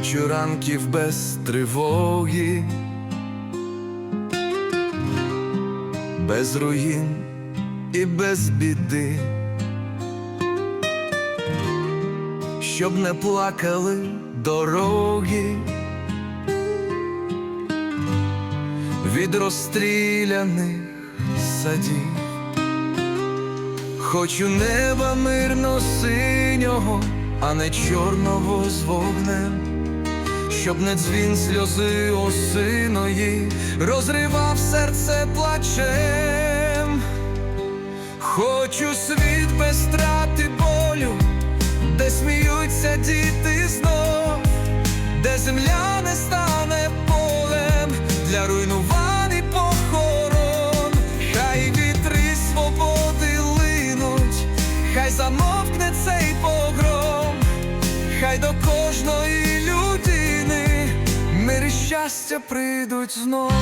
Хочу ранків без тривоги, без руїн і без біди, щоб не плакали дороги від розстріляних садів. Хочу неба мирно синього, а не чорного з вогнем, щоб не дзвін сльози осиної розривав серце плачем. Хочу світ без страти болю, де сміються діти знов, де земля не стане полем для руйнувань похорон, хай вітри свободи линуть, хай замовкне цей погром, хай до кожної щастя прийдуть знов.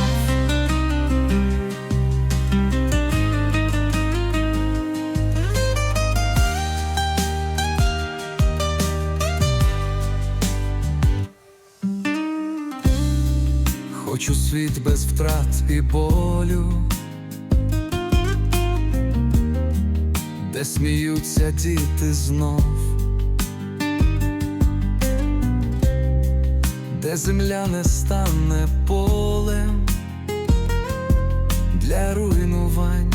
Хочу світ без втрат і болю, де сміються діти знов, де земля не стане полем для руйнувань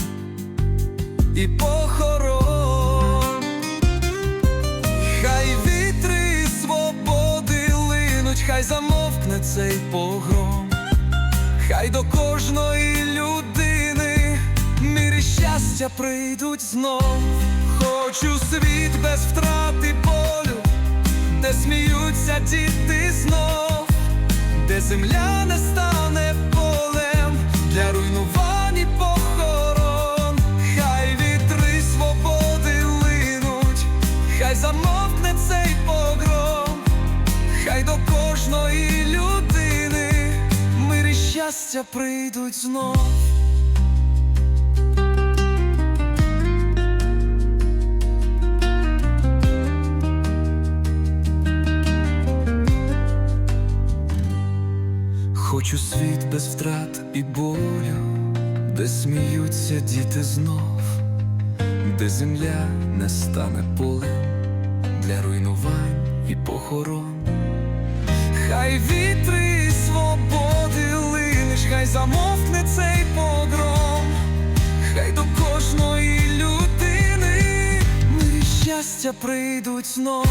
і похорон. Хай вітри свободи линуть, хай замовкне цей погром, хай до кожної людини мир і щастя прийдуть знов. Хочу світ без втрати болю, де сміються діти знов, де земля не стане полем для руйнувань і похорон, хай вітри свободи линуть, хай замовкне цей погром, хай до кожної людини мир і щастя прийдуть знов. Хочу світ без втрат і болю, де сміються діти знов, де земля не стане полем для руйнувань і похорон. Хай вітри свободи линеш, хай замовкне цей погром, хай до кожної людини мир щастя прийдуть знов.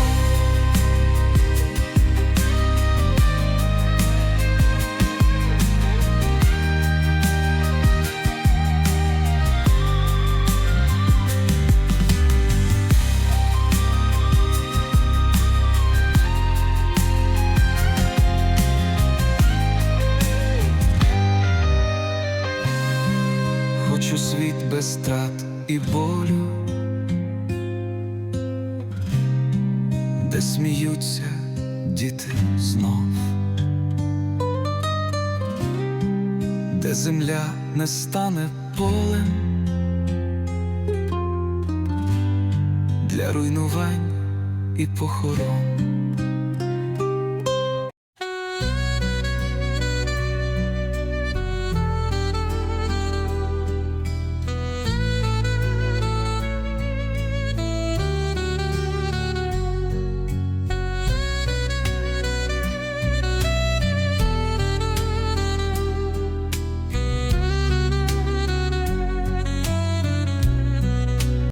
Хочу світ без страт і болю, де сміються діти знов, де земля не стане полем. Для руйнувань і похорон.